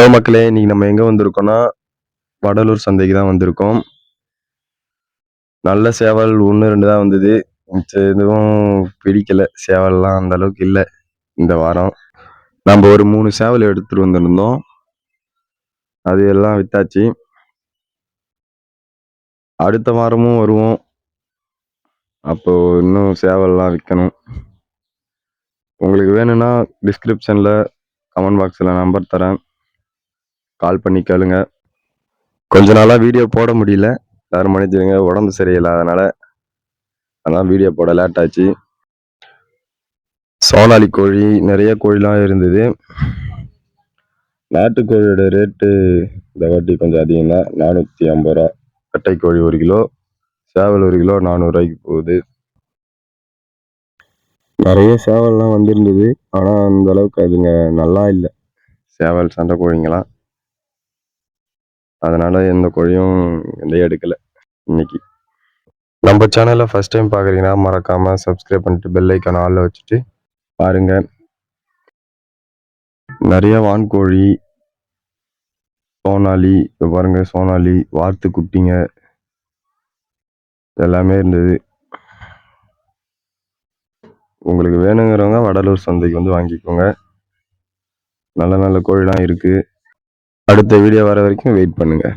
Hello மக்களே இன்னைக்கு நம்ம எங்கே வந்திருக்கோம்னா வடலூர் சந்தைக்கு தான் வந்திருக்கோம். நல்ல சேவல் ஒன்று ரெண்டு தான் வந்தது. மிச்ச எதுவும் பிடிக்கல. சேவல்லாம் அந்த அளவுக்கு இல்லை இந்த வாரம். நம்ம ஒரு மூணு சேவல் எடுத்துட்டு வந்திருந்தோம். அது எல்லாம் வித்தாச்சு. அடுத்த வாரமும் வருவோம். அப்போ இன்னும் சேவல்லாம் விற்கணும் உங்களுக்கு வேணும்னா டிஸ்கிரிப்ஷனில் கமெண்ட் பாக்ஸில் நம்பர் தரேன். கால் பண்ணி கேளுங்க. கொஞ்ச நாளாக வீடியோ போட முடியல. எல்லாரும் மன்னிச்சிடுங்க உடம்பு சரியில்லை அதனால் அதான் வீடியோ போட லேட் ஆச்சு. சோனாலி கோழி நிறைய கோழிலாம் இருந்தது. நாட்டுக்கோழியோட ரேட்டு இந்த வாட்டி கொஞ்சம் அதிகம் தான் நானூற்றி ஐம்பது ரூபா. கட்டை கோழி ஒரு கிலோ சேவல் ஒரு கிலோ நானூறுரூவாய்க்கு போகுது. நிறைய சேவல்லாம் வந்திருந்தது. ஆனால் அந்த அளவுக்கு அதுங்க நல்லா இல்லை. சேவல் சண்டை கோழிங்களாம் அதனால் எந்த கோழியும் எந்த எடுக்கலை இன்னைக்கு. நம்ம சேனலை ஃபஸ்ட் டைம் பார்க்குறீங்கன்னா மறக்காமல் சப்ஸ்கிரைப் பண்ணிட்டு பெல் ஐக்கான் ஆளில் வச்சுட்டு பாருங்க. நிறைய வான்கோழி சோனாலி இப்போ பாருங்க சோனாலி வாத்து குட்டிங்க எல்லாமே இருந்தது. உங்களுக்கு வேணுங்கிறவங்க வடலூர் சந்தைக்கு வந்து வாங்கிக்கோங்க. நல்ல நல்ல கோழிலாம் இருக்குது அடுத்த வீடியோ வர வரைக்கும் வெயிட் பண்ணுங்கள்